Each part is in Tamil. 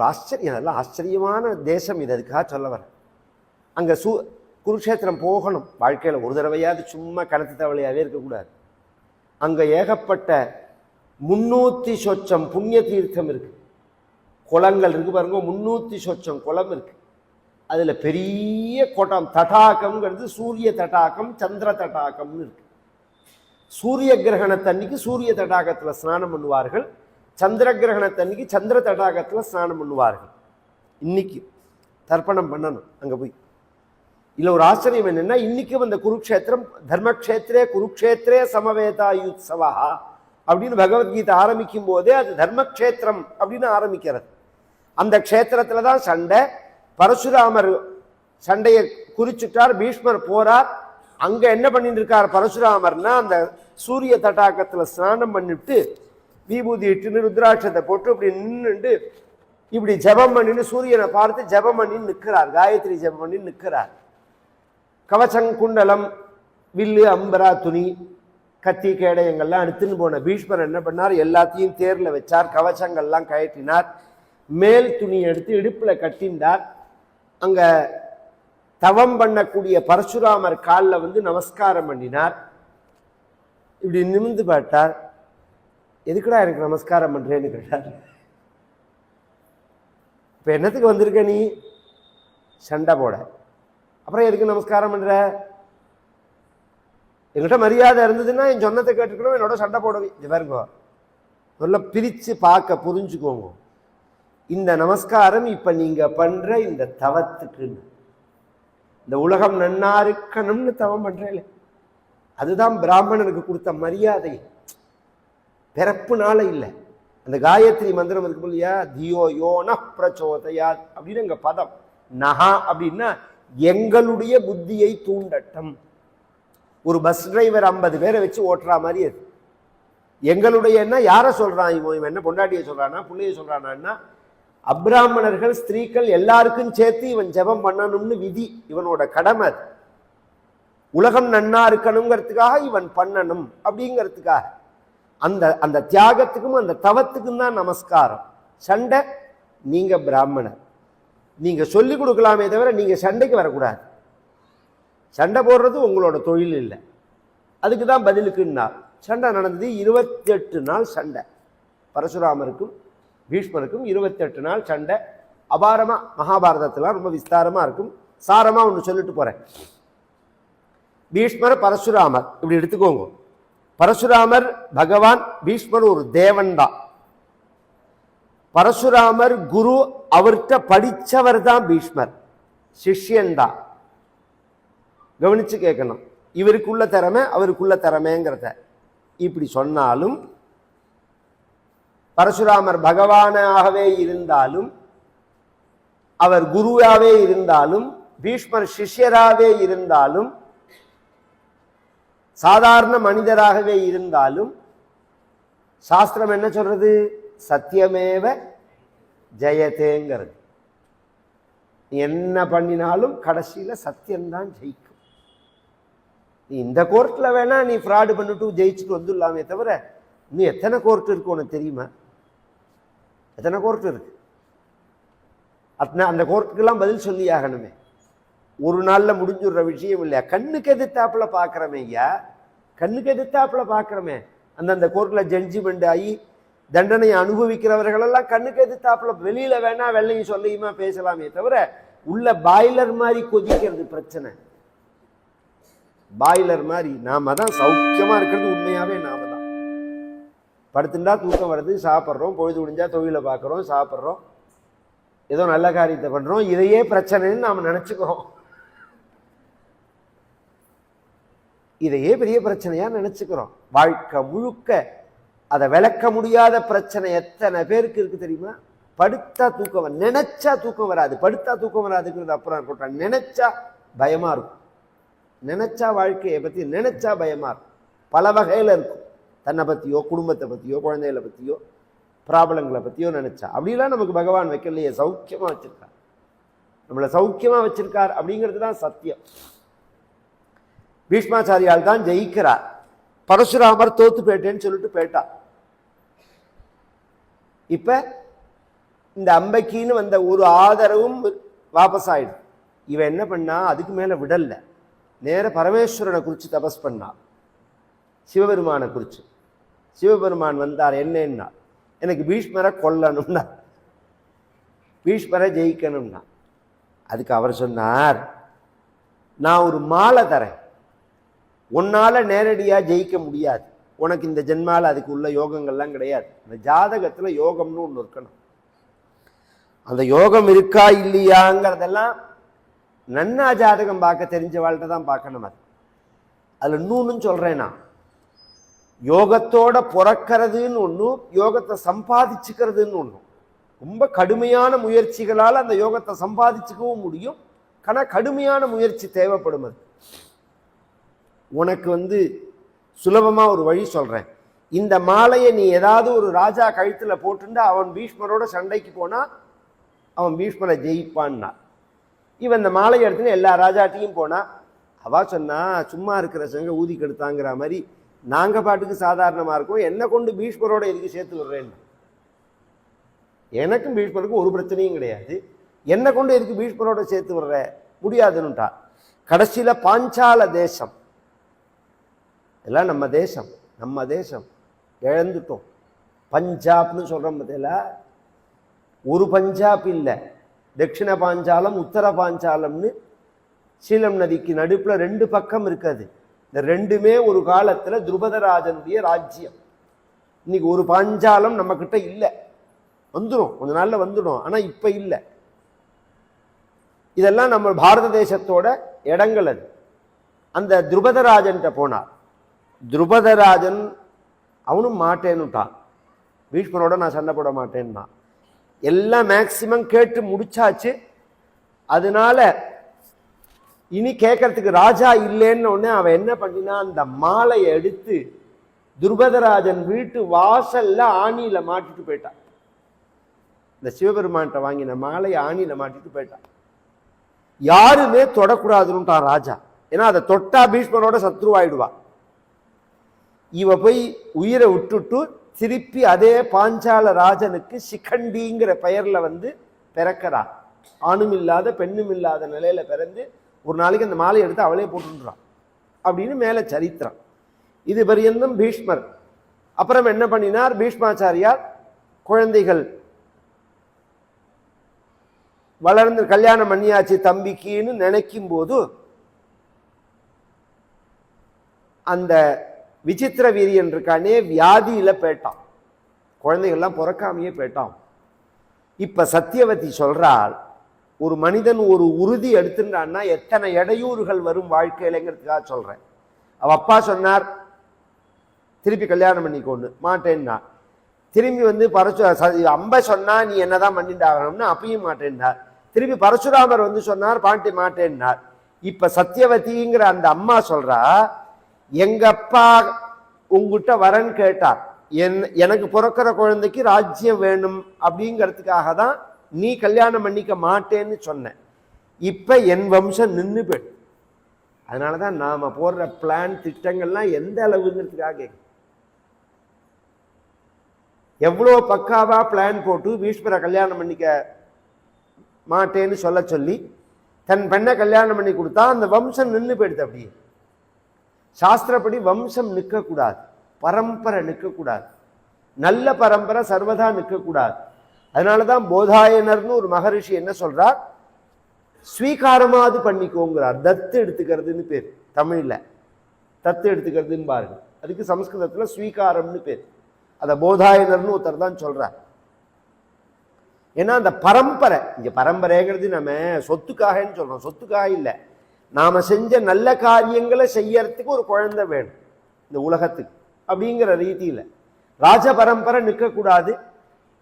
ஒரு ஆச்சரியம் அதெல்லாம் ஆச்சரியமான தேசம் இது அதுக்காக சொல்ல வர அங்கே சூ குருக்ஷேத்திரம் போகணும். வாழ்க்கையில் ஒரு தடவையாவது சும்மா கணத்து தவளையாகவே இருக்கக்கூடாது. அங்கே ஏகப்பட்ட முன்னூற்றி சொச்சம் புண்ணிய தீர்த்தம் இருக்குது குளங்கள் இருக்கு பாருங்க முன்னூற்றி சொச்சம் குளம் இருக்குது அதில் பெரிய கோட்டம் தடாகம்ங்கிறது சூரிய தடாகம் சந்திர தடாகம்னு இருக்குது சூரிய கிரகணத்தன்னைக்கு சூரிய தடாகத்தில் ஸ்நானம் பண்ணுவார்கள். சந்திர கிரகணத்தன்னைக்கு சந்திர தடாகத்தில் ஸ்நானம் பண்ணுவார்கள். இன்னைக்கு தர்ப்பணம் பண்ணணும் அங்கே போய். இல்லை ஒரு ஆச்சரியம் என்னென்னா இன்னைக்கும் அந்த குருக்ஷேத்திரம் தர்மக்ஷேத்திரே குருக்ஷேத்திரே சமவேதாயுத்சவா அப்படின்னு பகவத்கீதை ஆரம்பிக்கும் போதே அது தர்மக்ஷேத்திரம் அப்படின்னு ஆரம்பிக்கிறது. அந்த க்ஷேத்திரத்தில் தான் சண்டை. பரசுராமர் சண்டையை குறிச்சுட்டார் பீஷ்மர் போறார். அங்கே என்ன பண்ணிட்டு இருக்கார் பரசுராமர்னா அந்த சூரிய தட்டாக்கத்தில் ஸ்நானம் பண்ணிட்டு விபூதி இட்டுன்னு ருத்ராட்சத்தை போட்டு இப்படி நின்றுண்டு இப்படி ஜெபம் பண்ணின்னு சூரியனை பார்த்து ஜெபம் பண்ணி நிற்கிறார் காயத்ரி ஜெபம் பண்ணி நிற்கிறார் கவச்சங்குண்டலம் வில்லு அம்பரா துணி கத்தி கேடயங்கள்லாம் எடுத்துன்னு போன பீஷ்மர் என்ன பண்ணார்? எல்லாத்தையும் தேரில் வச்சார் கவச்சங்கள்லாம் கயற்றினார் மேல் துணி எடுத்து இடுப்பில் கட்டினார் அங்கே தவம் பண்ணக்கூடிய பரசுராமர் காலில் வந்து நமஸ்காரம் பண்ணினார். இப்படி நிமிந்து பார்த்தார். எதுக்குடா எனக்கு நமஸ்காரம் பண்ணுறேன்னு கேட்டார். இப்போ என்னத்துக்கு வந்திருக்க நீ? சண்டை போட. அப்புறம் எதுக்கு நமஸ்காரம் பண்ணுற என்கிட்ட மரியாதை இருந்ததுன்னா என் சொன்னத்தை கேட்டுக்கணும் என்னோட சண்டை போடவே. இது பாருங்க. நல்லா பிரித்து பார்க்க புரிஞ்சுக்கோங்க. இந்த நமஸ்காரம் இப்போ நீங்கள் பண்ணுற இந்த தவத்துக்குன்னு. இந்த உலகம் நன்னா இருக்கணும்னு தவம் பண்ணுறேன் அதுதான் பிராமணனுக்கு கொடுத்த மரியாதை. பிறப்புனால இல்லை. அந்த காயத்ரி மந்திரம் இருக்கு இல்லையா? தியோ யோன பிரச்சோதயா அப்படின்னு எங்கள் பதம். நகா அப்படின்னா எங்களுடைய புத்தியை தூண்டட்டும். ஒரு பஸ் டிரைவர் ஐம்பது பேரை வச்சு ஓட்டுற மாதிரி அது. எங்களுடைய என்ன யாரை சொல்கிறான் இவன்? இவன் என்ன பொண்டாட்டியை சொல்கிறானா பிள்ளைய சொல்கிறானா அப்ராமணர்கள் ஸ்திரீகள் எல்லாருக்கும் சேர்த்து இவன் ஜெபம் பண்ணணும்னு விதி. இவனோட கடமை அது. உலகம் நன்னா இருக்கணுங்கிறதுக்காக இவன் பண்ணணும் அப்படிங்கிறதுக்காக. அந்த அந்த தியாகத்துக்கும் அந்த தவத்துக்கும் தான் நமஸ்காரம். சண்டை நீங்கள் பிராமணர். நீங்கள் சொல்லி கொடுக்கலாமே தவிர நீங்கள் சண்டைக்கு வரக்கூடாது. சண்டை போடுறது உங்களோட தொழில் இல்லை. அதுக்கு தான் பதிலுக்குன்னா சண்டை நடந்தது இருபத்தெட்டு நாள் சண்டை. பரசுராமருக்கும் பீஷ்மருக்கும் இருபத்தெட்டு நாள் சண்டை. அபாரமாக மகாபாரதத்தெலாம் ரொம்ப விஸ்தாரமாக இருக்கும். சாரமாக ஒன்று சொல்லிட்டு போகிறேன் பீஷ்மர் பரசுராமர் இப்படி எடுத்துக்கோங்க. பரசுராமர் பகவான் பீஷ்மர் ஒரு தேவன் தான் பரசுராமர் குரு அவர்கிட்ட படிச்சவர் தான் பீஷ்மர். சிஷ்யன் தான் கவனிச்சு கேட்கணும். இவருக்குள்ள திறமை அவருக்குள்ள திறமைங்கிறத இப்படி சொன்னாலும் பரசுராமர் பகவானாகவே இருந்தாலும் அவர் குருவாவே இருந்தாலும் பீஷ்மர் சிஷ்யராகவே இருந்தாலும் சாதாரண மனிதராகவே இருந்தாலும் சாஸ்திரம் என்ன சொல்றது? சத்தியமேவ ஜெயதேங்கிறது என்ன பண்ணினாலும் கடைசியில் சத்தியம்தான் ஜெயிக்கும். இந்த கோர்ட்டில் வேணா நீ ஃப்ராடு பண்ணிட்டு ஜெயிச்சுட்டு வந்துடலாமே தவிர நீ எத்தனை கோர்ட் இருக்கு உனக்கு தெரியுமா? எத்தனை கோர்ட் இருக்கு? அத்தனை அந்த கோர்ட்டுக்கெல்லாம் பதில் சொல்லி ஆகணுமே. ஒரு நாளில் முடிஞ்சுடுற விஷயம் இல்லையா? கண்ணுக்கு எதிர்த்தாப்புல பார்க்குறமே ஐயா. கண்ணுக்கு எதிர்த்தாப்புல பார்க்குறோமே அந்தந்த கோர்ட்டில் ஜட்ஜ்மெண்ட் ஆகி தண்டனையை அனுபவிக்கிறவர்களெல்லாம் கண்ணுக்கு எதிர்த்தாப்புல வெளியில் வேணா வெள்ளையும் சொல்லியுமா பேசலாமே தவிர உள்ள பாய்லர் மாதிரி கொதிக்கிறது பிரச்சனை. பாய்லர் மாதிரி நாம தான் சௌக்கியமாக இருக்கிறது உண்மையாகவே நாம தான். படுத்துட்டா தூக்கம் வருது சாப்பிட்றோம் பொழுது முடிஞ்சா தொழிலை பார்க்குறோம் சாப்பிட்றோம். ஏதோ நல்ல காரியத்தை பண்ணுறோம் இதையே பிரச்சனைன்னு நாம் நினச்சிக்கிறோம். இதையே பெரிய பிரச்சனையாக நினச்சிக்கிறோம். வாழ்க்கை முழுக்க அதை விளக்க முடியாத பிரச்சனை எத்தனை பேருக்கு இருக்குது தெரியுமா? படுத்தா தூக்கம் வர நினச்சா தூக்கம் வராது. படுத்தா தூக்கம் வராதுங்கிறது அப்புறம் இருக்கட்டும் நினச்சா பயமாக இருக்கும். நினச்சா வாழ்க்கையை பற்றி நினச்சா பயமாக இருக்கும். பல வகையில் இருக்கும். தன்னை பற்றியோ குடும்பத்தை பற்றியோ குழந்தைகளை பற்றியோ ப்ராப்ளங்களை பற்றியோ நினச்சா. அப்படிலாம் நமக்கு பகவான் வைக்கலையே. சௌக்கியமாக வச்சுருக்கார். நம்மளை சௌக்கியமாக வச்சுருக்கார் அப்படிங்கிறது தான் சத்தியம். பீஷ்மாச்சாரியால் தான் ஜெயிக்கிறார். பரசுராமர் தோத்து போயிட்டேன்னு சொல்லிட்டு போயிட்டார் இப்போ இந்த அம்பைக்கின்னு வந்த ஒரு ஆதரவும் வாபஸ் ஆயிடும் இவன் என்ன பண்ணா? அதுக்கு மேலே விடலை. நேர பரமேஸ்வரனை குறித்து தபஸ் பண்ணா. சிவபெருமானை குறித்து சிவபெருமான் வந்தார் என்னன்னா எனக்கு பீஷ்மரை கொல்லணும்னா பீஷ்மரை ஜெயிக்கணும்னா. அதுக்கு அவர் சொன்னார் நான் ஒரு மாலை தரேன். உன்னால் நேரடியாக ஜெயிக்க முடியாது. உனக்கு இந்த ஜென்மால அதுக்கு உள்ள யோகங்கள்லாம் கிடையாது. இந்த ஜாதகத்தில் யோகம்னு ஒன்று இருக்கணும். அந்த யோகம் இருக்கா இல்லையாங்கிறதெல்லாம் நன்னா ஜாதகம் பார்க்க தெரிஞ்சவாள்கிட்ட தான் பார்க்கணும் அது. அதில் இன்னொன்னு சொல்கிறேன் நான். யோகத்தோட பிறக்கிறதுன்னு ஒன்றும் யோகத்தை சம்பாதிச்சுக்கிறதுன்னு ஒன்றும் ரொம்ப கடுமையான முயற்சிகளால் அந்த யோகத்தை சம்பாதிச்சுக்கவும் முடியும். ஆனால் கடுமையான முயற்சி தேவைப்படும் அது. உனக்கு வந்து சுலபமாக ஒரு வழி சொல்கிறேன் இந்த மாலையை நீ ஏதாவது ஒரு ராஜா கழுத்தில் போட்டுண்டா அவன் பீஷ்மரோட சண்டைக்கு போனால் அவன் பீஷ்மரை ஜெயிப்பான்னா. இவன் இந்த மாலையை எடுத்துன்னு எல்லா ராஜாட்டையும் போனா அவா சொன்னா சும்மா இருக்கிற சங்க ஊதி கெடுத்தாங்கிற மாதிரி நாங்கள் பாட்டுக்கு சாதாரணமாக இருக்கோம். என்ன கொண்டு பீஷ்மரோட எதுக்கு சேர்த்து விடுறேன்னு? எனக்கும் பீஷ்மருக்கும் ஒரு பிரச்சனையும் கிடையாது. என்ன கொண்டு எதுக்கு பீஷ்மரோட சேர்த்து விடுற? முடியாதுன்னுட்டா. கடைசியில் பாஞ்சால தேசம். எல்லாம் நம்ம தேசம் நம்ம தேசம். இழந்துட்டோம். பஞ்சாப்னு சொல்றோம் பார்த்தீங்களா? ஒரு பஞ்சாப் இல்லை. தட்சிண பாஞ்சாலம் உத்தர பாஞ்சாலம்னு சீலம் நதிக்கு நடுப்புல ரெண்டு பக்கம் இருக்காது. இந்த ரெண்டுமே ஒரு காலத்துல துருபதராஜனுடைய ராஜ்யம். இன்னைக்கு ஒரு பாஞ்சாலம் நம்மக்கிட்ட இல்லை. வந்துடும் கொஞ்ச நாள்ல வந்துடும். ஆனா இப்ப இல்லை. இதெல்லாம் நம்ம பாரத தேசத்தோட இடங்கள் அது. அந்த துருபதராஜன்கிட்ட போனார். துருபதராஜன் அவனும் மாட்டேன்னுட்டான். பீஷ்மரோட நான் சண்டை போட மாட்டேன்னா எல்லாம் மேக்சிமம் கேட்டு முடிச்சாச்சு. அதனால இனி கேட்கறதுக்கு ராஜா இல்லைன்னு உடனே அவன் என்ன பண்ணினா அந்த மாலையை எடுத்து துருபதராஜன் வீட்டு வாசல்ல ஆணியில மாட்டிட்டு போயிட்டான். இந்த சிவபெருமான்கிட்ட வாங்கின மாலையை ஆணியில மாட்டிட்டு போயிட்டான். யாருமே தொடக்கூடாதுன்னுட்டான் ராஜா. ஏன்னா அதை தொட்டா பீஷ்மரோட சத்ருவாயிடுவான் இவ போய் உயிரை விட்டுட்டு திருப்பி அதே பாஞ்சால ராஜனுக்கு சிகண்டிங்கிற பெயரில் வந்து பிறக்கிறா. ஆணும் இல்லாத பெண்ணும் இல்லாத நிலையில பிறந்து ஒரு நாளைக்கு அந்த மாலையை எடுத்து அவளே போட்டுன்றான் அப்படின்னு மேலே சரித்திரம். இது பரியந்தம் பீஷ்மர். அப்புறம் என்ன பண்ணினார் பீஷ்மாச்சாரியார்? குழந்தைகள். வளர்ந்து கல்யாணம் பண்ணியாச்சு தம்பிக்குன்னு நினைக்கும் போது அந்த விசித்திர வீரியன் இருக்கானே வியாதியில் போயிட்டான் குழந்தைகள்லாம் பிறக்காமையே போயிட்டான் இப்போ சத்தியவதி சொல்கிறாள் ஒரு மனிதன் ஒரு உறுதி எடுத்துட்டான்னா எத்தனை இடையூறுகள் வரும் வாழ்க்கையிலங்கிறதுக்காக சொல்கிறேன் அவள் அப்பா சொன்னார் திருப்பி கல்யாணம் பண்ணிக்கொண்டு மாட்டேன்னா. திரும்பி வந்து பரசு ச- அம்ப சொன்னா நீ என்னதான் பண்ணிட்டு ஆகணும்னு அப்பயும் மாட்டேன்னார் திருப்பி பரசுராமர் வந்து சொன்னார் பாண்டி மாட்டேன்னார். இப்போ சத்தியவதிங்கிற அந்த அம்மா சொல்கிறா எங்க அப்பா உங்ககிட்ட வரன் கேட்டார். என் எனக்கு பிறக்கிற குழந்தைக்கு ராஜ்யம் வேணும் அப்படிங்கிறதுக்காக தான் நீ கல்யாணம் பண்ணிக்க மாட்டேன்னு சொன்ன இப்போ என் வம்சம் நின்று போயிடும் அதனால தான் நாம் போடுற பிளான் திட்டங்கள்லாம் எந்த அளவுங்கிறதுக்காக எவ்வளோ பக்காவாக பிளான் போட்டு பீஷ்மரை கல்யாணம் பண்ணிக்க மாட்டேன்னு சொல்ல சொல்லி தன் பெண்ணை கல்யாணம் பண்ணி கொடுத்தா அந்த வம்சம் நின்று போயிடுது அப்படியே. சாஸ்திரப்படி வம்சம் நிற்கக்கூடாது. பரம்பரை நிற்கக்கூடாது. நல்ல பரம்பரை சர்வதா நிற்கக்கூடாது. அதனால தான் போதாயனர்னு ஒரு மகரிஷி என்ன சொல்றார்? ஸ்வீகாரமாவது பண்ணிக்கோங்கிறார். தத்து எடுத்துக்கிறதுன்னு பேர் தமிழில். தத்து எடுத்துக்கிறதுன்னு பாருங்க. அதுக்கு சமஸ்கிருதத்துல ஸ்வீகாரம்னு பேர். அதை போதாயனர்னு ஒருத்தர் தான் சொல்கிறார் ஏன்னா அந்த பரம்பரை இங்கே பரம்பரைங்கிறது நம்ம சொத்துக்காகன்னு சொல்றோம். சொத்துக்காக இல்லை. நாம செஞ்ச நல்ல காரியங்களை செய்யறதுக்கு ஒரு குழந்தை வேணும் இந்த உலகத்துக்கு அப்படிங்கிற ரீதியில. ராஜ பரம்பரை நிற்கக்கூடாது.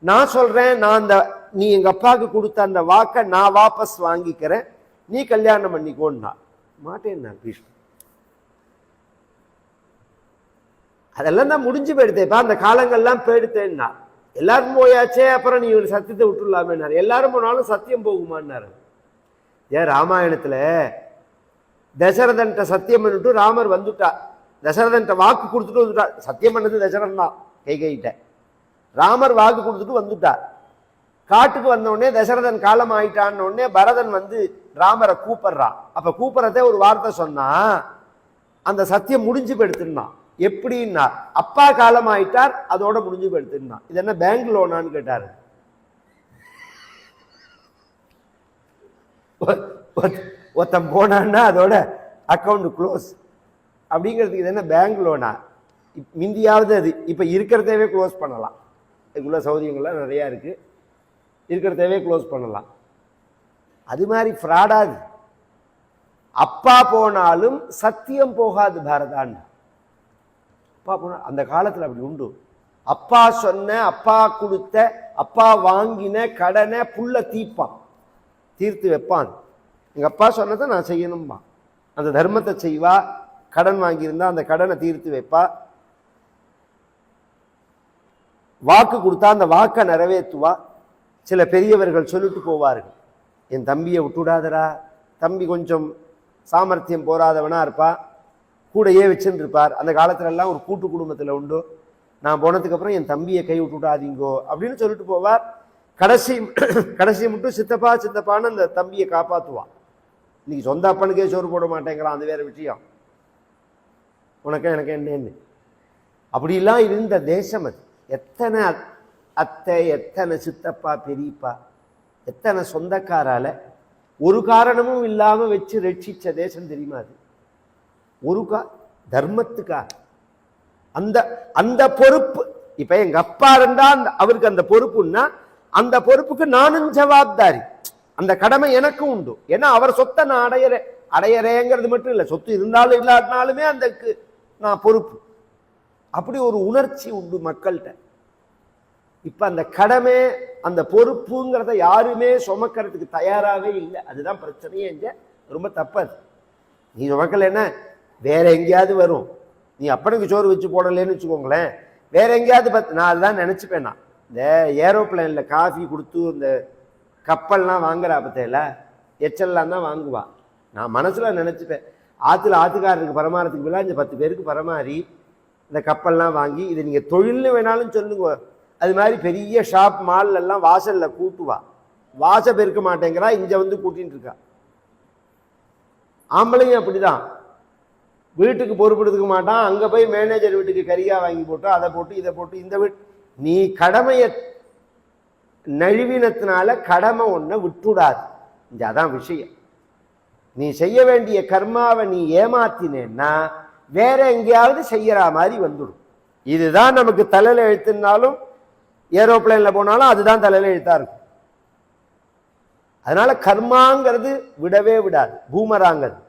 நான் சொல்றேன் நான் அந்த நீ எங்க அப்பாவுக்கு கொடுத்த அந்த வாக்கை நான் வாபஸ் வாங்கிக்கிறேன். நீ கல்யாணம் பண்ணிக்கோன்னா. மாட்டேன் நான் பீஷ்மர் அதெல்லாம் தான் முடிஞ்சு போயிடுதேப்பா அந்த காலங்கள்லாம் போயிடுத்தேன்னா எல்லாரும் போயாச்சே அப்புறம் நீ ஒரு சத்தியத்தை விட்டுடலாமேனாரு எல்லாரும் போனாலும் சத்தியம் போகுமான்னாரு. ஏன் ராமாயணத்தில் தசரதன்ட்ட சத்தியம் பண்ணிட்டு ராமர் வந்துட்டா. தசரதன்ட்ட வாக்கு கொடுத்துட்டு வந்துட்டார் சத்தியம் பண்ணது தசரன் தான் கை கைகிட்ட ராமர் வாக்கு கொடுத்துட்டு வந்துட்டார் காட்டுக்கு வந்த தசரதன் காலம் ஆயிட்டான்னு உடனே பரதன் வந்து ராமரை கூப்பிடுறான். அப்ப கூப்பிட்றதே ஒரு வார்த்தை சொன்னா அந்த சத்தியம் முடிஞ்சு போயிடுத்துனான் எப்படின்னா அப்பா காலம் ஆயிட்டார் அதோட முடிஞ்சு போயிடுத்துனான் இது என்ன பேங்க் லோனான்னு கேட்டாரு. ஒருத்தன் போனான்னா அதோட அக்கௌண்ட் க்ளோஸ் அப்படிங்கிறதுக்கு இது என்ன பேங்க் லோனா இப்- மிந்தியாவது அது. இப்போ இருக்கிறதவே க்ளோஸ் பண்ணலாம். இதுக்குள்ள சௌகரியங்கள்லாம் நிறையா இருக்குது இருக்கிறதவே க்ளோஸ் பண்ணலாம். அது மாதிரி ஃப்ராடாது அப்பா போனாலும் சத்தியம் போகாது பாரதான். அப்பா போனால் அந்த காலத்தில் அப்படி உண்டு. அப்பா சொன்ன அப்பா கொடுத்த அப்பா வாங்கின கடனை புள்ள தீப்பான். தீர்த்து வைப்பான். எங்கள் அப்பா சொன்னதை நான் செய்யணும்மா அந்த தர்மத்தை செய்வா கடன் வாங்கியிருந்தா அந்த கடனை தீர்த்து வைப்பா. வாக்கு கொடுத்தா அந்த வாக்கை நிறைவேற்றுவா. சில பெரியவர்கள் சொல்லிட்டு போவார்கள் என் தம்பியை விட்டுடாதடா தம்பி கொஞ்சம் சாமர்த்தியம் போராதவனாக இருப்பா கூடையே வச்சுன்னு இருப்பார் அந்த காலத்திலெல்லாம் ஒரு கூட்டு குடும்பத்தில் உண்டு. நான் போனதுக்கப்புறம் என் தம்பியை கை விட்டுடாதீங்கோ அப்படின்னு சொல்லிட்டு போவார். கடைசி கடைசி மட்டும் சித்தப்பா சித்தப்பான்னு அந்த தம்பியை காப்பாற்றுவான் இன்னைக்கு சொந்த அப்பனுக்கே சோறு போட மாட்டேங்கிறான் அது வேற விஷயம். உனக்கு எனக்கு என்னன்னு அப்படிலாம் இருந்த தேசம் அது. எத்தனை அத்- அத்தை எத்தனை சித்தப்பா பெரியப்பா எத்தனை சொந்தக்காரால ஒரு காரணமும் இல்லாமல் வச்சு ரட்சிச்ச தேசம் தெரியுமா அது? ஒரு கா தர்மத்துக்கா அந்த அந்த பொறுப்பு இப்போ எங்க அப்பா இருந்தால் அந்த அவருக்கு அந்த பொறுப்புன்னா அந்த பொறுப்புக்கு நானும் ஜவாப்தாரி. அந்த கடமை எனக்கும் உண்டு. ஏன்னா அவர் சொத்தை நான் அடையறேன் அடையறேங்கிறது மட்டும் இல்லை. சொத்து இருந்தாலும் இல்லாட்டினாலுமே அந்த நான் பொறுப்பு. அப்படி ஒரு உணர்ச்சி உண்டு மக்கள்கிட்ட. இப்ப அந்த கடமை அந்த பொறுப்புங்கிறத யாருமே சுமக்கிறதுக்கு தயாராகவே இல்லை. அதுதான் பிரச்சனையே இங்க. ரொம்ப தப்பாது. நீ சுமக்கல என்ன? வேற எங்கேயாவது வரும். நீ அப்பனுக்கு சோறு வச்சு போடலன்னு வச்சுக்கோங்களேன். வேற எங்கேயாவது பத் நான் அதுதான் நினச்சிப்பேன் நான். இந்த ஏரோப்ளேன்ல காஃபி கொடுத்து இந்த கப்பல்லாம் வாங்குறா பத்தையில எச்சல்லாம் தான் வாங்குவா. நான் மனசில் நினச்சிப்பேன் ஆற்றுல ஆற்றுக்காரருக்கு பரமாறதுக்கு பதிலா இந்த பத்து பேருக்கு பரமாறி இந்த கப்பல்லாம் வாங்கி இதை நீங்கள் தொழில்னு வேணாலும் சொல்லுங்க. அது மாதிரி பெரிய ஷாப் மால்லெல்லாம் வாசலில் வாசல்ல கூட்டுவா. வாச பெருக்க மாட்டேங்கிறா இங்கே வந்து கூட்டின்னு இருக்கா. ஆம்பளையும் அப்படிதான். வீட்டுக்கு பொறுப்படுத்துக்க மாட்டான். அங்கே போய் மேனேஜர் வீட்டுக்கு கரியா வாங்கி போட்டு அதை போட்டு இதை போட்டு இந்த வீட் நீ கடமையை நழுவினத்தினால கடமை ஒன்றை விட்டுடாது. இந்த அதான் விஷயம். நீ செய்ய வேண்டிய கர்மாவை நீ ஏமாத்தினேன்னா வேற எங்கேயாவது செய்யற மாதிரி வந்துடும். இதுதான் நமக்கு தலையில எழுத்துனாலும் ஏரோப்ளேன்ல போனாலும் அதுதான் தலையில எழுத்தா இருக்கும். அதனால கர்மாங்கிறது விடவே விடாது. பூமராங்கிறது.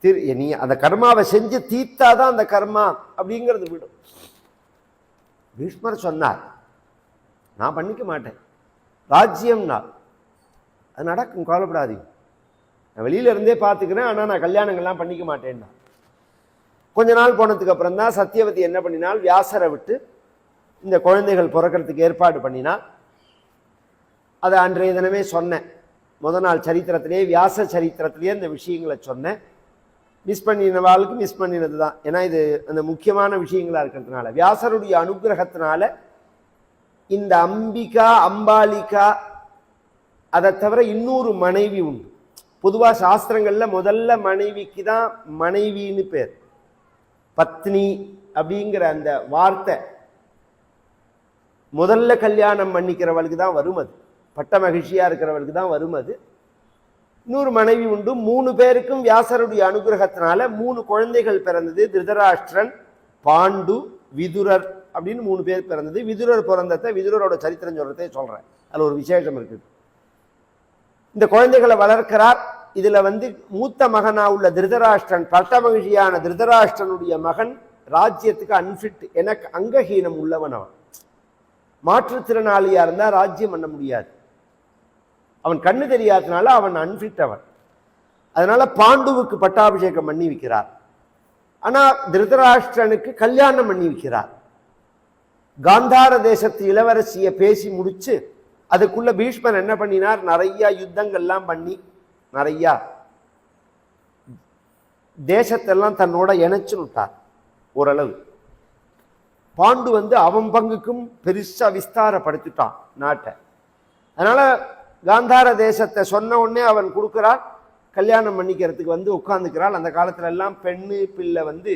திரு நீ அந்த கர்மாவை செஞ்சு தீர்த்தாதான் அந்த கர்மா அப்படிங்கிறது விடும். பீஷ்மர் சொன்னார் நான் பண்ணிக்க மாட்டேன். ராஜ்யம்னா அது நடக்கும் கவலைப்படாதீங்க. நான் வெளியில இருந்தே பார்த்துக்கிறேன் ஆனால் நான் கல்யாணங்கள்லாம் பண்ணிக்க மாட்டேன்னா. கொஞ்ச நாள் போனதுக்கு அப்புறம் தான் சத்தியவதி என்ன பண்ணினால் வியாசரை விட்டு இந்த குழந்தைகள் பிறக்கிறதுக்கு ஏற்பாடு பண்ணினா அதை அன்றைய தினமே சொன்னேன். முத நாள் சரித்திரத்திலே வியாச சரித்திரத்திலே இந்த விஷயங்களை சொன்னேன். மிஸ் பண்ணினவாளுக்கு மிஸ் பண்ணினது தான் ஏன்னா இது அந்த முக்கியமான விஷயங்களா இருக்கிறதுனால. வியாசருடைய அனுகிரகத்தினால இந்த அம்பிகா அம்பாலிகா அதை தவிர இன்னொரு மனைவி உண்டு. பொதுவாக சாஸ்திரங்களில் முதல்ல மனைவிக்கு தான் மனைவின்னு பேர். பத்னி அப்படிங்கிற அந்த வார்த்தை முதல்ல கல்யாணம் பண்ணிக்கிறவளுக்கு தான் வரும் அது. பட்ட மகிழ்ச்சியாக இருக்கிறவளுக்கு தான் வரும் அது. இன்னொரு மனைவி உண்டு. மூணு பேருக்கும் வியாசருடைய அனுகிரகத்தினால மூணு குழந்தைகள் பிறந்தது. திருதராஷ்டிரன் பாண்டு விதுரர். அப்படின்னு மூணு பேர் பிறந்தது. விதுரர் பிறந்தத்தை விதுரரோட சரித்திரம் சொல்கிறதே சொல்றேன். அதுல ஒரு விசேஷம் இருக்குது. இந்த குழந்தைகளை வளர்க்கிறார். இதுல வந்து மூத்த மகனா உள்ள திருதராஷ்டிரன் பட்ட மகிழ்ச்சியான திருதராஷ்டிரனுடைய மகன் ராஜ்யத்துக்கு அன்ஃபிட் எனக்கு அங்கஹீனம் உள்ளவன் அவன். மாற்றுத்திறனாளியா இருந்தா ராஜ்யம் பண்ண முடியாது. அவன் கண்ணு தெரியாதனால அவன் அன்ஃபிட் அவன். அதனால பாண்டுவுக்கு பட்டாபிஷேகம் பண்ணி வைக்கிறார். ஆனா திருதராஷ்டிரனுக்கு கல்யாணம் பண்ணி வைக்கிறார். காந்தார தேசத்து இளவரசியை பேசி முடிச்சு அதுக்குள்ள பீஷ்மர் என்ன பண்ணினார்? நிறைய யுத்தங்கள்லாம் பண்ணி நிறையா தேசத்தெல்லாம் தன்னோட இணைச்சு விட்டார் ஓரளவு. பாண்டு வந்து அவன் பங்குக்கும் பெருசாக விஸ்தாரப்படுத்திட்டான் நாட்டை. அதனால் காந்தார தேசத்தை சொன்ன உடனே அவன் கொடுக்குறாள் கல்யாணம் பண்ணிக்கிறதுக்கு வந்து உட்காந்துக்கிறாள் அந்த காலத்துல எல்லாம் பெண்ணு பிள்ளை வந்து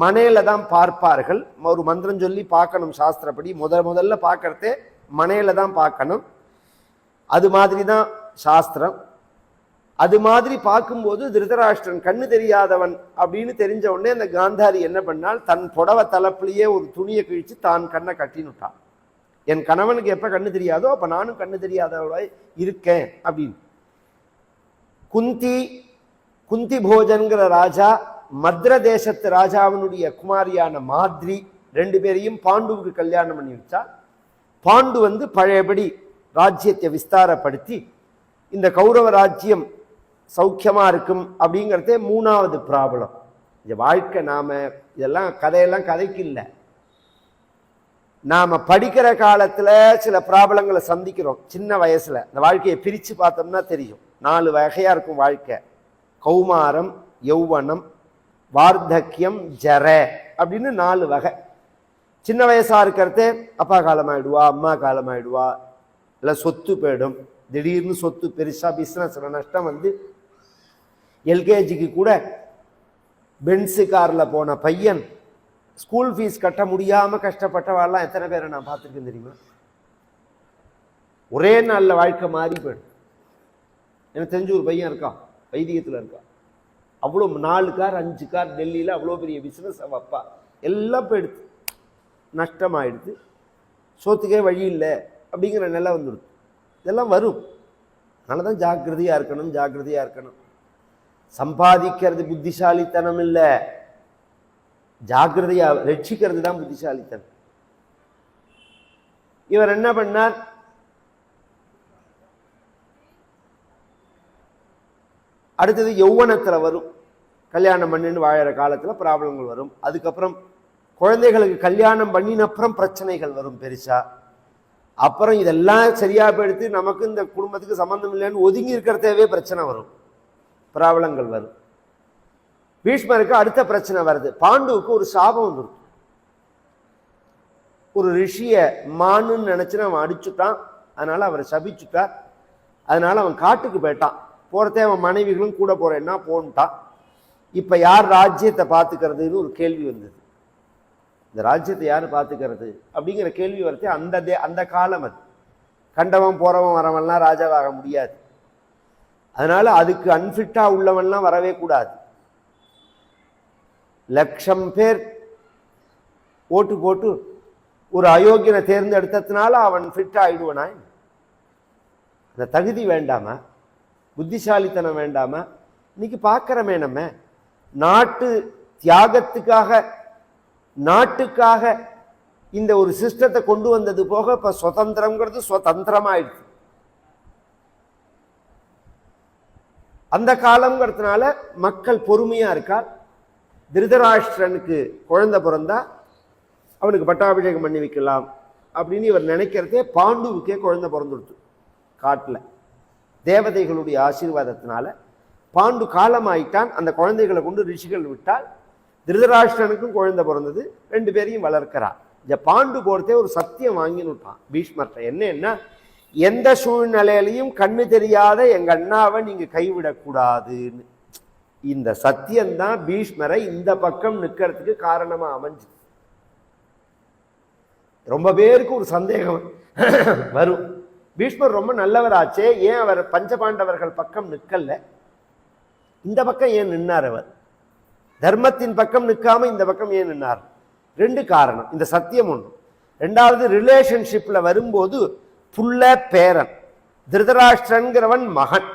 மனையில தான் பார்ப்பார்கள். ஒரு மந்திரம் சொல்லி பார்க்கணும் சாஸ்திரப்படி. முத முதல்ல பார்க்கறதே மனையில தான் பார்க்கணும். அது மாதிரி தான் சாஸ்திரம். அது மாதிரி பார்க்கும்போது திருதராஷ்டிரன் கண்ணு தெரியாதவன் அப்படின்னு தெரிஞ்ச உடனே அந்த காந்தாரி என்ன பண்ணால் தன் புடவை தலப்பிலேயே ஒரு துணியை கிழிச்சு தான் கண்ணை கட்டினுட்டான். என் கணவனுக்கு எப்ப கண்ணு தெரியாதோ அப்ப நானும் கண்ணு தெரியாதவளாய் இருக்கேன் அப்படின்னு. குந்தி குந்தி போஜன்கிற ராஜா மத்ர தேசத்து ராஜாவினுடைய குமாரியான மாத்ரி ரெண்டு பேரையும் பாண்டுவுக்கு கல்யாணம் பண்ணி வச்சா. பாண்டு வந்து பழையபடி ராஜ்யத்தை விஸ்தாரப்படுத்தி இந்த கௌரவ ராஜ்யம் சௌக்கியமாக இருக்கும் அப்படிங்கிறதே மூணாவது ப்ராப்ளம். இந்த வாழ்க்கை நாம் இதெல்லாம் கதையெல்லாம் கதைக்கு இல்லை. நாம படிக்கிற காலத்தில் சில ப்ராப்ளங்களை சந்திக்கிறோம் சின்ன வயசில். இந்த வாழ்க்கையை பிரித்து பார்த்தோம்னா தெரியும். நாலு வகையாக இருக்கும் வாழ்க்கை. கௌமாரம் யௌவனம் வார்த்தக்கியம் ஜர அப்படின்னு நாலு வகை. சின்ன வயசா இருக்கிறதே அப்பா காலமாயிடுவா அம்மா காலமாயிடுவா இல்லை சொத்து போயிடும். திடீர்னு சொத்து பெருசாக பிஸ்னஸில் நஷ்டம் வந்து எல்கேஜிக்கு கூட பென்ஸு காரில் போன பையன் ஸ்கூல் ஃபீஸ் கட்ட முடியாமல் கஷ்டப்பட்டவாள்லாம் எத்தனை பேரை நான் பார்த்துருக்கேன் தெரியுமா? ஒரே நாளில் வாழ்க்கை மாறி போயிடும். எனக்கு தெரிஞ்ச ஒரு பையன் இருக்கான் வைத்தியத்தில் இருக்கான். அவ்வளோ நாலு கார் அஞ்சு கார் டெல்லியில் அவ்வளோ பெரிய பிஸ்னஸ் அவ அப்பா. எல்லாம் போயிடுது நஷ்டமாயிடுது சோத்துக்கே வழி இல்லை அப்படிங்கிற நிலை வந்துடுது. இதெல்லாம் வரும். அதனால தான் ஜாக்கிரதையாக இருக்கணும் ஜாக்கிரதையாக இருக்கணும். சம்பாதிக்கிறது புத்திசாலித்தனம் இல்லை. ஜாக்கிரதையா ரட்சிக்கிறது தான் புத்திசாலித்தனம். இவர் என்ன பண்ணார்? அடுத்தது யௌவனத்தில் வரும். கல்யாணம் பண்ணின்னு வாழற காலத்தில் ப்ராப்ளங்கள் வரும். அதுக்கப்புறம் குழந்தைகளுக்கு கல்யாணம் பண்ணின அப்புறம் பிரச்சனைகள் வரும் பெருசாக அப்புறம் இதெல்லாம் சரியாக போயிடுத்து நமக்கு இந்த குடும்பத்துக்கு சம்மந்தம் இல்லைன்னு ஒதுங்கி இருக்கிறதேவே பிரச்சனை வரும். ப்ராப்ளங்கள் வரும். பீஷ்மருக்கு அடுத்த பிரச்சனை வருது. பாண்டுவுக்கு ஒரு சாபம் வந்துடும் ஒரு ரிஷிய மானுன்னு நினச்சின்னு அவன் அடிச்சுட்டான். அதனால் அவரை சபிச்சுட்டார் அதனால் அவன் காட்டுக்கு போயிட்டான். போகிறதே அவன் மனைவிகளும் கூட போகிறேன்னா போன்ட்டான். இப்போ யார் ராஜ்யத்தை பார்த்துக்கிறதுன்னு ஒரு கேள்வி வந்தது. இந்த ராஜ்யத்தை யார் பார்த்துக்கிறது? அப்படிங்கிற கேள்வி வரத்தே அந்த தே அந்த காலம் அது. கண்டவன் போகிறவன் வரவன்லாம் ராஜாவாக முடியாது. அதனால் அதுக்கு அன்ஃபிட்டாக உள்ளவன்லாம் வரவே கூடாது. லட்சம் பேர் ஓட்டு போட்டு ஒரு அயோக்கியனை தேர்ந்தெடுத்ததுனால அவன் ஃபிட் ஆகிடுவனாய் அந்த தகுதி வேண்டாமா? புத்திசாலித்தனம் வேண்டாமா? இன்னைக்கு பார்க்குறமே நம்ம. நாட்டு தியாகத்துக்காக நாட்டுக்காக இந்த ஒரு சிஸ்டத்தை கொண்டு வந்தது போக இப்போ சுதந்திரங்கிறது சுதந்திரமாயிடுச்சு. அந்த காலங்கிறதுனால மக்கள் பொறுமையாக இருக்கார். திருதராஷ்டிரனுக்கு குழந்தை பிறந்தா அவனுக்கு பட்டாபிஷேகம் பண்ணி வைக்கலாம் அப்படின்னு இவர் நினைக்கிறதே பாண்டுவுக்கே குழந்தை பிறந்துடுச்சு காட்டில். தேவதைகளுடைய ஆசீர்வாதத்தினால பாண்டு காலமாயிட்டான் அந்த குழந்தைகளை கொண்டு ரிஷிகள் விட்டால் திருதராஷ்டிரனுக்கும் குழந்தை பிறந்தது ரெண்டு பேரையும் வளர்க்கிறார் இந்த பாண்டு போகிறதே ஒரு சத்தியம் வாங்கினுட்டான் பீஷ்மர்ட்ட. என்னன்னா எந்த சூழ்நிலையிலையும் கண்ணு தெரியாத எங்கள் அண்ணாவை நீங்கள் கைவிடக்கூடாதுன்னு. இந்த சத்தியம்தான் பீஷ்மரை இந்த பக்கம் நிற்கிறதுக்கு காரணமாக அமைஞ்சு. ரொம்ப பேருக்கு ஒரு சந்தேகம் வரும். பீஷ்மர் ரொம்ப நல்லவராச்சே ஏன் அவர் பஞ்சபாண்டவர்கள் பக்கம் நிற்கல? இந்த பக்கம் ஏன் நின்னார் அவர்? தர்மத்தின் பக்கம் நிற்காம இந்த பக்கம் ஏன் நின்னார்? ரெண்டு காரணம். இந்த சத்தியம் ஒன்று ரெண்டாவது ரிலேஷன்ஷிப்ல வரும்போது புள்ள பேரன் திருதராஷ்டிரங்கிறவன் மகன்.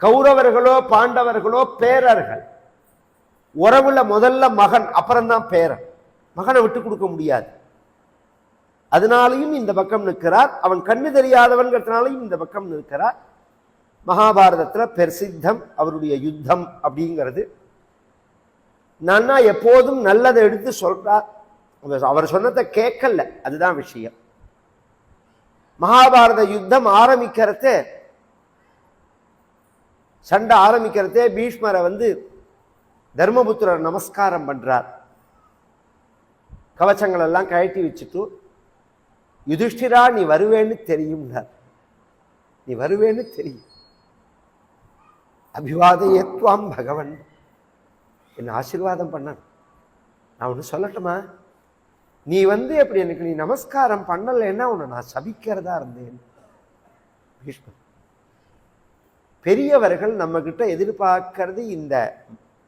கௌரவர்களோ பாண்டவர்களோ பேரர்கள். உறவுல முதல்ல மகன் அப்புறம்தான் பேரன். மகனை விட்டு கொடுக்க முடியாது. அதனாலையும் இந்த பக்கம் நிற்கிறார். அவன் கண்ணு தெரியாதவன்கிறதுனாலையும் இந்த பக்கம் நிற்கிறார். மகாபாரதத்துல பிரசித்தம் அவருடைய யுத்தம் அப்படிங்கிறது. நன்னா எப்போதும் நல்லதை எடுத்து சொல்றார் அவர் அவர் சொன்னதை கேட்கல. அதுதான் விஷயம். மகாபாரத யுத்தம் ஆரம்பிக்கிறதே சண்டை ஆரம்பிக்கிறதே பீஷ்மரை வந்து தர்மபுத்திரர் நமஸ்காரம் பண்றார். கவச்சங்கள் எல்லாம் கழட்டி வச்சுட்டு யுதிஷ்டிரா நீ வருவேன்னு தெரியும்னார். நீ வருவேன்னு தெரியும். அபிவாதயத்வாம் பகவன். என்னை ஆசீர்வாதம் பண்ணணும். நான் ஒன்று சொல்லட்டுமா? நீ வந்து எப்படி எனக்கு நீ நமஸ்காரம் பண்ணலைன்னா உன்னை நான் சபிக்கிறதா இருந்தேன். பீஷ்மன் பெரியவர்கள் நம்மக்கிட்ட எதிர்பார்க்கறது இந்த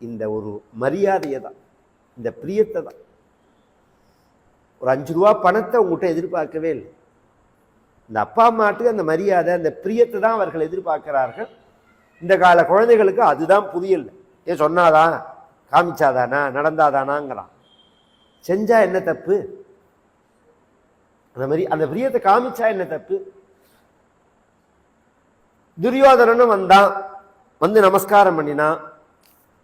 இந்த ஒரு மரியாதையை தான். இந்த பிரியத்தை தான். ஒரு அஞ்சு ரூபா பணத்தை உங்ககிட்ட எதிர்பார்க்கவே இல்லை. இந்த அப்பா அம்மாட்டுக்கு அந்த மரியாதை அந்த பிரியத்தை தான் அவர்கள் எதிர்பார்க்கிறார்கள். இந்த கால குழந்தைகளுக்கு அதுதான் புரியல ஏன் சொன்னாதான் காமிச்சாதானா நடந்தாதானாங்கிறான். செஞ்சா என்ன தப்பு? அந்த மாதிரி அந்த பிரியத்தை காமிச்சா என்ன தப்பு? துரியோதனனும் வந்தான். வந்து நமஸ்காரம் பண்ணினான்.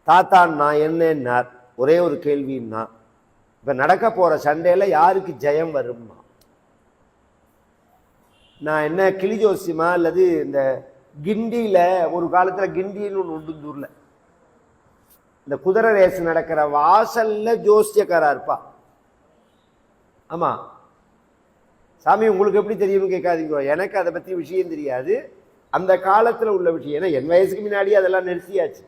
தாத்தான்னா என்னன்னார். ஒரே ஒரு கேள்வின்னா இப்போ நடக்க போகிற சண்டையில் யாருக்கு ஜெயம் வருமா நான் என்ன கிளி ஜோசியமா அல்லது இந்த கிண்டியில ஒரு காலத்துல கிண்டின்னு ஒன்று உண்டு இந்த இந்த குதிரை ரேஸ் நடக்கிற வாசல்ல ஜோசியக்காரா இருப்பா. ஆமா. சாமி உங்களுக்கு எப்படி தெரியும்னு கேட்காதீங்க. எனக்கு அதை பத்தி விஷயம் தெரியாது. அந்த காலத்துல உள்ள விஷயம். ஏன்னா என் வயசுக்கு முன்னாடி அதெல்லாம் நிறுத்தியாச்சு.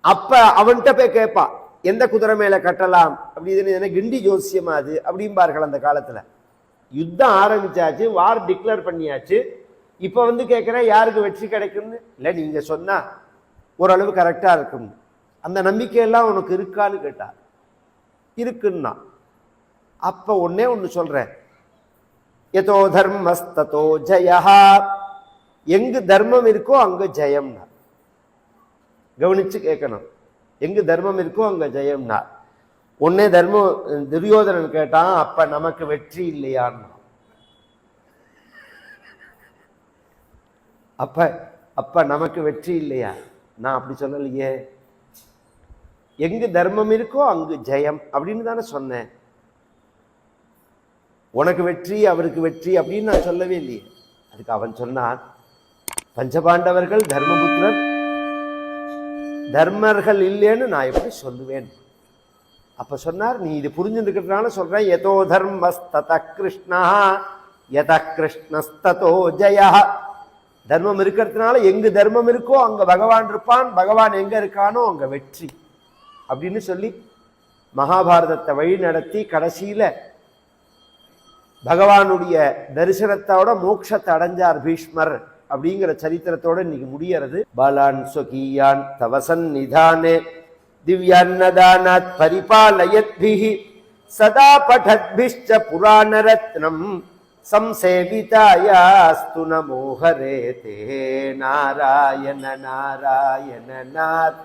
அப்ப அவன்கிட்ட போய் கேட்பா எந்த குதிரை மேல கட்டலாம்? அப்படின்னு கிண்டி ஜோசியமா அது? அப்படிம்பார்கள் அந்த காலத்துல. யுத்தம் ஆரம்பிச்சாச்சு வார் டிக்ளேர் பண்ணியாச்சு. இப்ப வந்து கேட்கிறேன் யாருக்கு வெற்றி கிடைக்கும்னு? இல்ல நீங்க சொன்னா ஓரளவு கரெக்டா இருக்கும். அந்த நம்பிக்கையெல்லாம் உனக்கு இருக்கான்னு கேட்டா இருக்குன்னா. அப்ப ஒன்னே ஒண்ணு சொல்றேன். எதோ தர்மஸ்தோ ஜயா. எங்கு தர்மம் இருக்கோ அங்க ஜெயம்னா. கவனிச்சு கேட்கணும் எங்கு தர்மம் இருக்கோ அங்க ஜெயம்னா. ஒன்னே தர்மம் துரியோதனன் கேட்டான் அப்ப நமக்கு வெற்றி இல்லையான்னா. அப்ப அப்ப நமக்கு வெற்றி இல்லையா? நான் அப்படி சொல்லலையே. எங்கு தர்மம் இருக்கோ அங்கு ஜெயம் அப்படின்னு தானே சொன்னேன். உனக்கு வெற்றி அவருக்கு வெற்றி அப்படின்னு நான் சொல்லவே இல்லையே. அதுக்கு அவன் சொன்னான் பஞ்சபாண்டவர்கள் தர்மபுத்திரன் தர்மர்கள் இல்லைன்னு நான் எப்படி சொல்லுவேன்? அப்ப சொன்னார் நீ இது புரிஞ்சுருக்கிறதுனால சொல்றேன் எதோ தர்மஸ்தத கிருஷ்ணா எத கிருஷ்ணஸ்ததோ ஜயா. தர்மம் இருக்கிறதுனால எங்கு தர்மம் இருக்கோ அங்க பகவான் இருப்பான். பகவான் எங்க இருக்கானோ அங்க வெற்றி. அப்படின்னு சொல்லி மகாபாரதத்தை வழி நடத்தி கடைசியில பகவானுடைய தரிசனத்தோட மோட்சத்தை அடைஞ்சார் பீஷ்மர் அப்படிங்கிற சரித்திரத்தோட இன்னைக்கு முடியறது. பாலான் சொகியான் தவசன் நிதானே திவ்யான்னதானாத் பரிபாலயத்பிஹி. சதா படத்பிஷ்ச புராணரத்னம். சம்சேவிதாயாஸ்து நமோ ஹரே தே நாராயண நாராயண நார்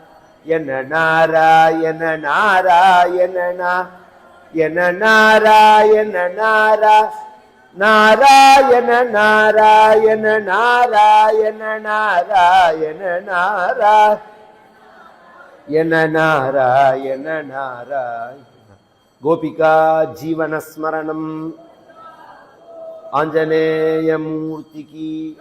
என நாராயண நாராயண நா என நாராயண நாரா நாராயண நாராயண நாராயண நாராயண நாரா என நாராயண आंजनेय मूर्ति की।